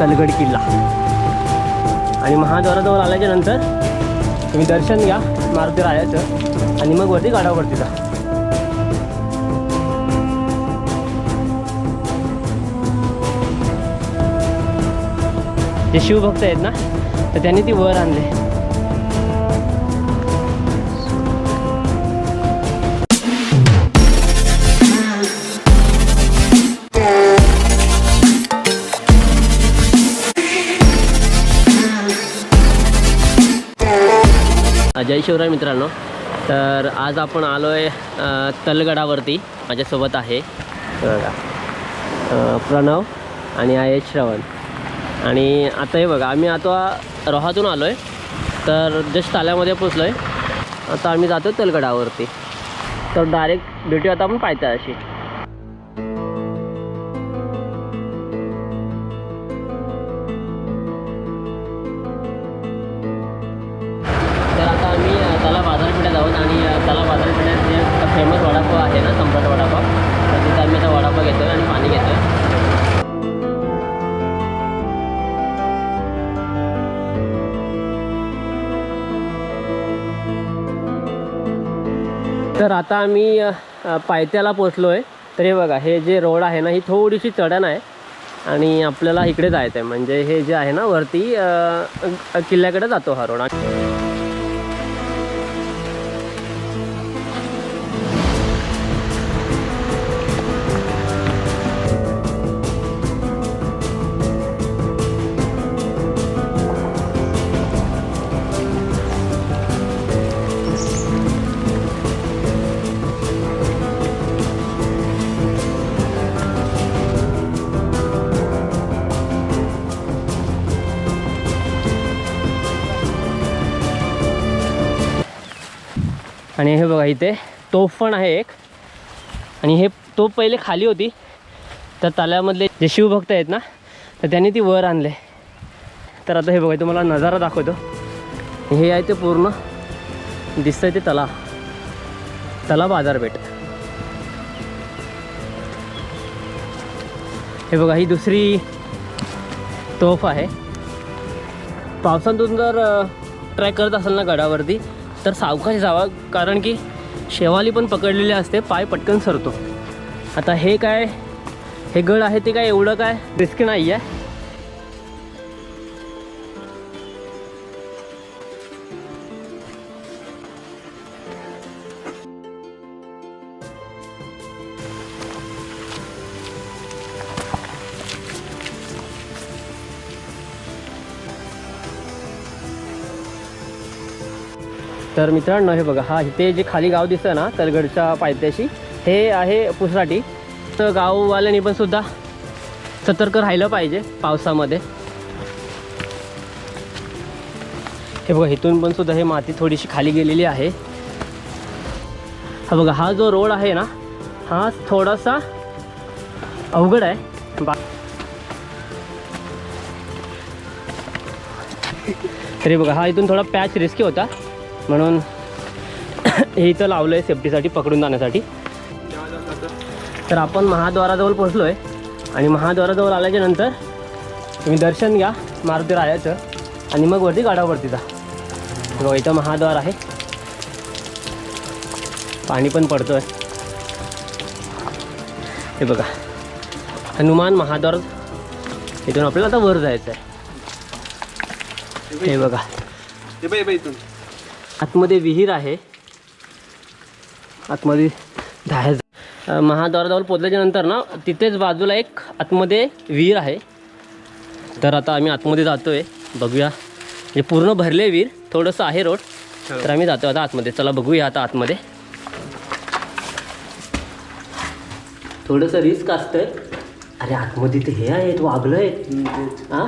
तलगड किल्ला. आणि महाद्वाराजवळ आल्याच्यानंतर तुम्ही दर्शन घ्या मारुती रायाचं आणि मग वरती गाडावरती जा. जे शिवभक्त आहेत ना तर त्यांनी ती वर आणले. जय शिवराय मित्रांनो. तर आज आपण आलो आहे तलगडावरती. माझ्यासोबत आहे बघा प्रणव आणि आहे श्रवण. आणि आता हे बघा आम्ही आता रोहातून आलो आहे तर जस्ट ताल्यामध्ये पोचलो आहे आता आम्ही जातो तलगडावरती. तर डायरेक्ट भेटू आता आपण पाहता अशी वडापाव ना सम्राट वडापाव तर तिथं आम्ही आता वडापाव घेतो आहे आणि पाणी घेतो आहे तर आता आम्ही पायथ्याला पोचलो आहे तर हे बघा हे जे रोड आहे ना ही थोडीशी चढण आहे. आणि आपल्याला इकडे जायचं आहे म्हणजे हे जे आहे ना वरती किल्ल्याकडे जातो हा रोड. आणि हे बघा इथे तोफ पण आहे एक. आणि हे तोफ पहिले खाली होती. तर ताल्यामधले जे शिवभक्त आहेत ना तर त्यांनी ती वर आणले. तर आता हे बघा तुम्हाला नजारा दाखवतो. हे आहे ते पूर्ण दिसतंय ते तला तला बाजारपेठ. हे बघा ही दुसरी तोफ आहे. पावसातून जर ट्रॅक करत असाल ना गडावरती तर सावकाश जावा कारण की शेवाली पण पकडलेली असते पाय पटकन सरतो. आता हे काय हे गड आहे ते काय एवढं काय रिस्क नाही आहे तर मित्रांनो हे बघा हा इथे जे खाली गाव दिसतं ना तलगडच्या पायथ्याशी हे आहे पुसराटी. तर गाववाल्यांनी पण सुद्धा सतर्क राहिलं पाहिजे पावसामध्ये. हे बघा इथून पण सुद्धा हे माती थोडीशी खाली गेलेली आहे. हा बघा हा जो रोड आहे ना हा थोडासा अवघड आहे. बा तरी बघा हा इथून थोडा पॅच रिस्की होता. म्हणून हे इथं लावलं आहे सेफ्टीसाठी पकडून जाण्यासाठी. तर आपण महाद्वाराजवळ पोचलो आहे आणि महाद्वाराजवळ आल्याच्यानंतर तुम्ही दर्शन घ्या मारुती रायाचं आणि मग वरती गाडावरती जा. बघा इथं महाद्वार आहे. पाणी पण पडतं आहे हे बघा हनुमान महाद्वार इथून आपल्याला आता वर जायचं आहे हे बघा इथून. आतमध्ये विहीर आहे. आतमध्ये दहा महाद्वाराजवळ पोचल्याच्या नंतर ना तिथेच बाजूला एक आतमध्ये विहीर आहे. तर आता आम्ही आतमध्ये जातो आहे बघूया. म्हणजे पूर्ण भरले विहीर थोडंसं आहे रोड. तर आम्ही जातो आता आतमध्ये. चला बघूया आता आतमध्ये. थोडंसं रिस्क असतंय. अरे आतमध्ये ते हे आहेत वागलं आहेत. हां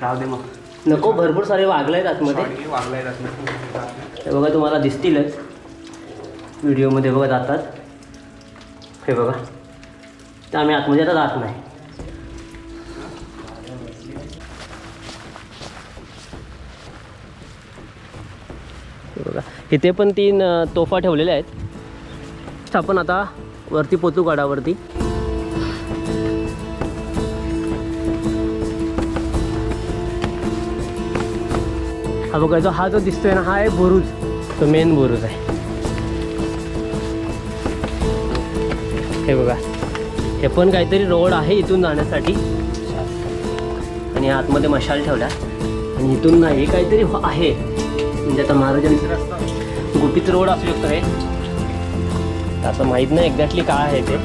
राहू दे मग. नको भरपूर सारे वागलं आहेत आतमध्ये. वागलाय हे बघा तुम्हाला दिसतीलच. व्हिडिओमध्ये बघा जातात. हे बघा. तर आम्ही आतमध्ये आता जात नाही. बघा. इथे पण तीन तोफा ठेवलेल्या आहेत. आपण आता वरती पोचू गडावरती. हा बघा जो हा जो दिसतोय ना हा आहे बुरुज. तो मेन बुरुज आहे. हे बघा. हे पण काहीतरी रोड आहे इथून जाण्यासाठी. आणि आतमध्ये मशाल ठेवल्या आणि इथून नाही हे काहीतरी हो- आहे. म्हणजे आता महाराजांचं गुपित रोड असू शकतो हे. आता माहीत नाही एक्झॅक्टली काय आहे ते.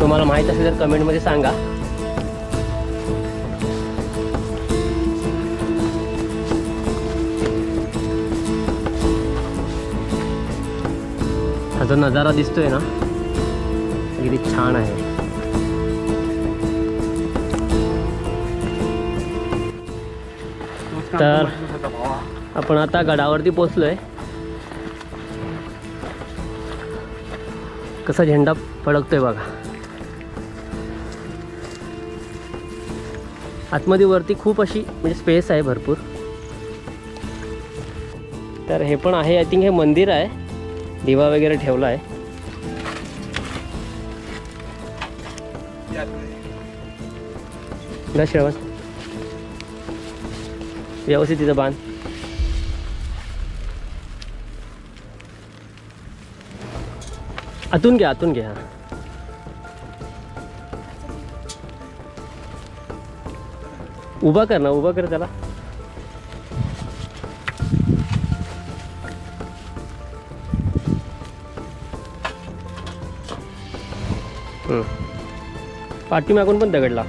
तुम्हाला माहीत असेल तर कमेंटमध्ये सांगा. हा जो नजारा दिसतोय ना. किती छान आहे. तर आपण आता गडावरती पोचलोय कसा झेंडा फडकतोय बघा. आतमध्ये वरती खूप अशी म्हणजे स्पेस आहे भरपूर. तर हे पण आहे आय थिंक हे मंदिर आहे. दिवा वगैरे ठेवला आहे श्रवण व्यवस्थित तिथं बांध. आतून घ्या आतून घ्या उभा कर ना उभा कर त्याला. पाठीमागून पण दगडला.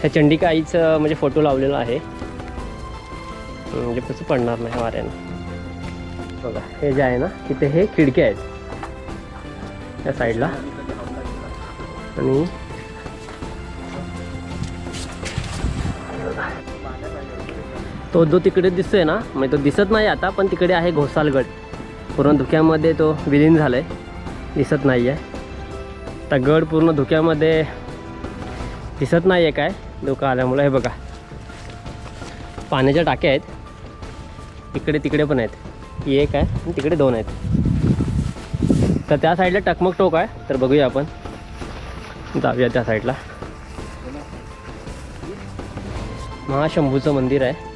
ह्या चंडिका आईचं म्हणजे फोटो लावलेला आहे. म्हणजे कसं पडणार नाही वाऱ्यानं. बघा हे जे आहे ना तिथे हे खिडक्या आहेत. त्या साईडला. आणि तो जो तिकडे दिसतोय ना म्हणजे तो दिसत नाही आता पण तिकडे आहे घोसालगड. पूर्ण धुक्यामध्ये तो विलीन झालाय. दिसत नाही आहे आता गड पूर्ण धुक्यामध्ये दिसत नाही आहे काय? धुकं आल्यामुळे. हे बघा. पाण्याच्या टाक्या आहेत. इकडे तिकडे पण आहेत. ही एक आहे आणि तिकडे दोन आहेत. तर त्या साईडला टकमक टोक आहे. तर बघूया आपण. जाऊया त्या साईडला. महाशंभूचं मंदिर आहे.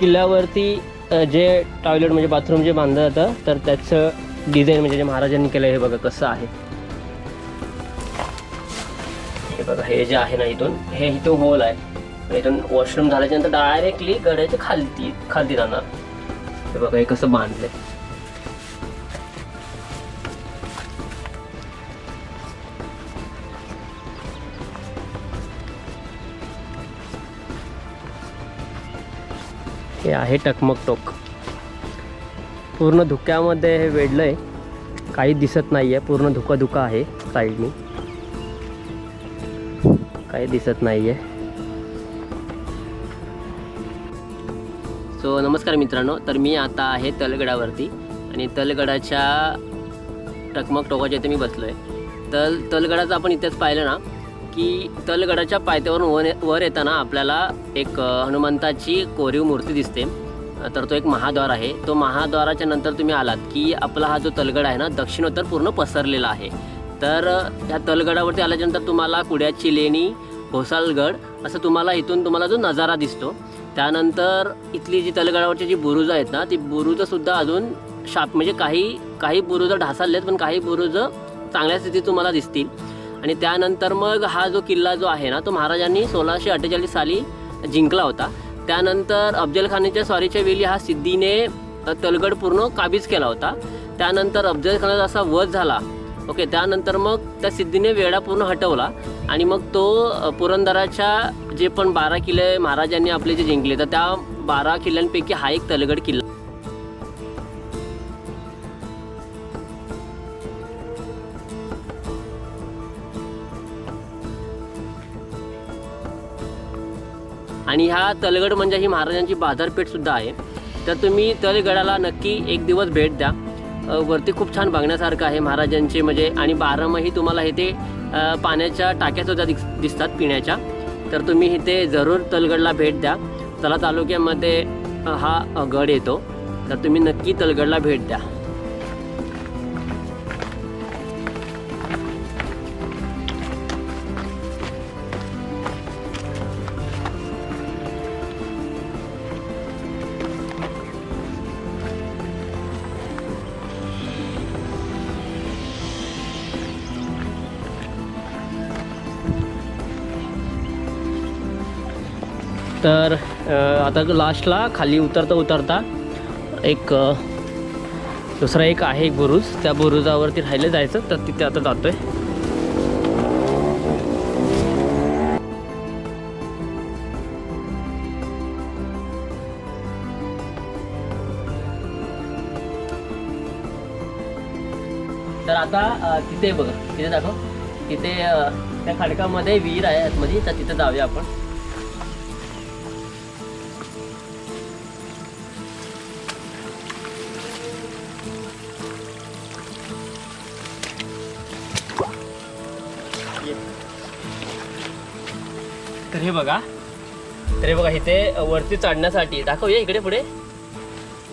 किल्ल्यावरती जे टॉयलेट म्हणजे बाथरूम जे बांधलं जातं तर त्याचं डिझाईन म्हणजे जे महाराजांनी केलं हे बघा कसं आहे. हे बघा हे जे आहे ना इथून हे इथून होल आहे. इथून वॉशरूम झाल्याच्यानंतर डायरेक्टली गड्याच्या खालती खालती जाणार. हे बघा हे कसं बांधलंय. हे आहे टकमक टोक. पूर्ण धुक्यामध्ये हे वेढलं आहे काही दिसत नाही आहे पूर्ण धुका धुका आहे साईडनी. काही दिसत नाही आहे सो नमस्कार मित्रांनो तर मी आता आहे तलगडावरती आणि तलगडाच्या टकमक टोकाच्या इथे मी बसलो आहे तल तलगडाचं आपण इथेच पाहिलं ना की तलगडाच्या पायथ्यावरून वर वर येताना आपल्याला एक हनुमंताची कोरीव मूर्ती दिसते. तर तो एक महाद्वार आहे. तो महाद्वाराच्या नंतर तुम्ही आलात की आपला हा जो तलगड आहे ना दक्षिणोत्तर पूर्ण पसरलेला आहे. तर ह्या तलगडावरती आल्याच्यानंतर तुम्हाला कुड्याची लेणी घोसालगड असं तुम्हाला इथून तुम्हाला जो नजारा दिसतो. त्यानंतर इथली जी तलगडावरची जी बुरुजं आहेत ना ती बुरुजंसुद्धा अजून शाप म्हणजे काही काही बुरुजं ढासाळले आहेत पण काही बुरुजं चांगल्या स्थितीत तुम्हाला दिसतील. आणि त्यानंतर मग हा जो किल्ला जो आहे ना तो महाराजांनी सोळाशे अठ्ठेचाळीस साली जिंकला होता. त्यानंतर अफजलखानाच्या स्वारीच्या वेळी हा सिद्धीने तलगड पूर्ण काबीज केला होता. त्यानंतर अफजलखानाचा असा वध झाला. ओके त्यानंतर मग त्या सिद्धीने वेढा पूर्ण हटवला आणि मग तो पुरंदराच्या जे पण बारा किल्ले महाराजांनी आपले जे जिंकले तर त्या बारा किल्ल्यांपैकी हा एक तलगड किल्ला आणि हा तलगड म्हणजे ही महाराजांची बाजारपेठ सुद्धा आहे. तर तुम्ही तलगडाला नक्की एक दिवस भेट द्या. वरती खूप छान बघण्यासारखं आहे महाराजांचे म्हणजे आणि बारामही तुम्हाला इथे पाण्याच्या पाण्याच्या टाक्यासुद्धा दिस दिसतात पिण्याच्या. तर तुम्ही इथे जरूर तलगडला भेट द्या. चला तालुक्यामध्ये हा गड येतो. तर तुम्ही नक्की तलगडला भेट द्या. तर आता लास्टला खाली उतरता उतरता एक दुसरा एक आहे एक बुरुज. त्या बुरुजावरती राहिलं जायचं तर तिथे आता जातोय. तर आता तिथे बघा तिथे दाखव. तिथे त्या खडकामध्ये विहीर आहे आतमध्ये तर तिथे जाऊया आपण. तर हे बघा. तर हे बघा इथे वरती चढण्यासाठी दाखवूया इकडे पुढे.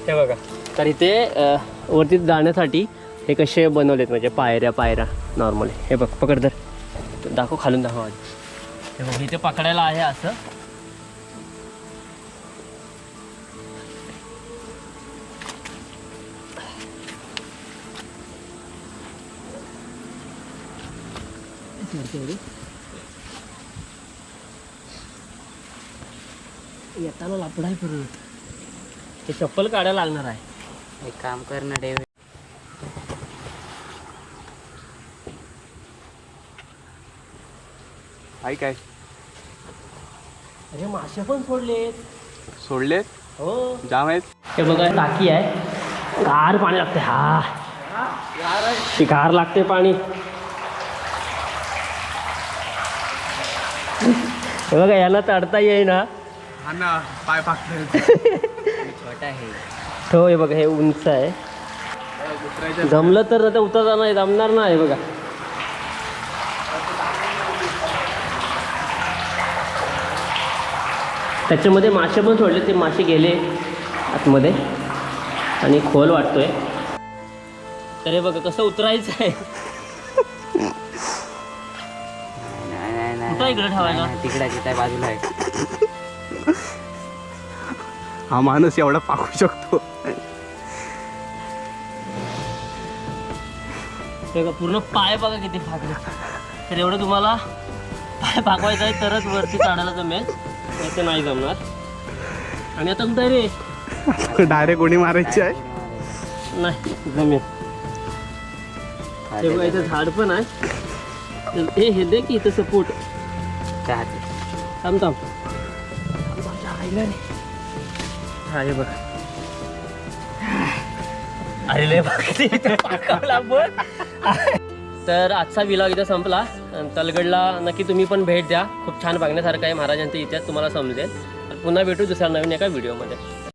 हे बघा. तर इथे वरती जाण्यासाठी हे कसे बनवलेत म्हणजे पायऱ्या पायऱ्या नॉर्मली हे. बघ पकड धर. दाखव खालून दाखव आधी. हे बघ इथे पकडायला आहे असं. येताना लापड आहे परत ते चप्पल काढायला लागणार आहे. एक काम कर ना डेव्हिड. आई काय? अरे मासे पण सोडलेत. सोडलेत? हो. जाम आहेत? हे बघा टाकी आहे. गार पाणी लागते हा. ती गार लागते पाणी. हे बघा याला चढता येईना. ना पाय पाकते छोटा आहे. हो हे बघा हे उंच आहे. जमलं तर आता उतरता नाही जमणार नाही बघा. त्याच्यामध्ये मासे पण सोडले ते मासे गेले आतमध्ये. आणि खोल वाटतोय. तर हे बघा कसं उतरायचं आहे. नाही नाही नाही. कुठं इकडे ठेवायला? तिकडे बाजूला आहे. हा माणूस एवढा पाकू शकतो. बघा पूर्ण पाय बघा किती फाकले. तर एवढं तुम्हाला पाय पाकवायचा आहे तरच वरती चढायला जमेल. नाही तर नाही जमणार. आणि आता कुठं रे? डायरेक्ट उडी मारायची आहे. नाही जमेल. इथं झाड. पण आहे. हे हे दे की इथं सपोर्ट चाहते थांब. थांब हा हे बघ. अरे तर आजचा विलॉग इथं संपला. तलगडला नक्की तुम्ही पण भेट द्या. खूप छान बघण्यासारखं आहे महाराजांचं इतिहास तुम्हाला समजेल. पुन्हा भेटू दुसऱ्या नवीन एका व्हिडिओमध्ये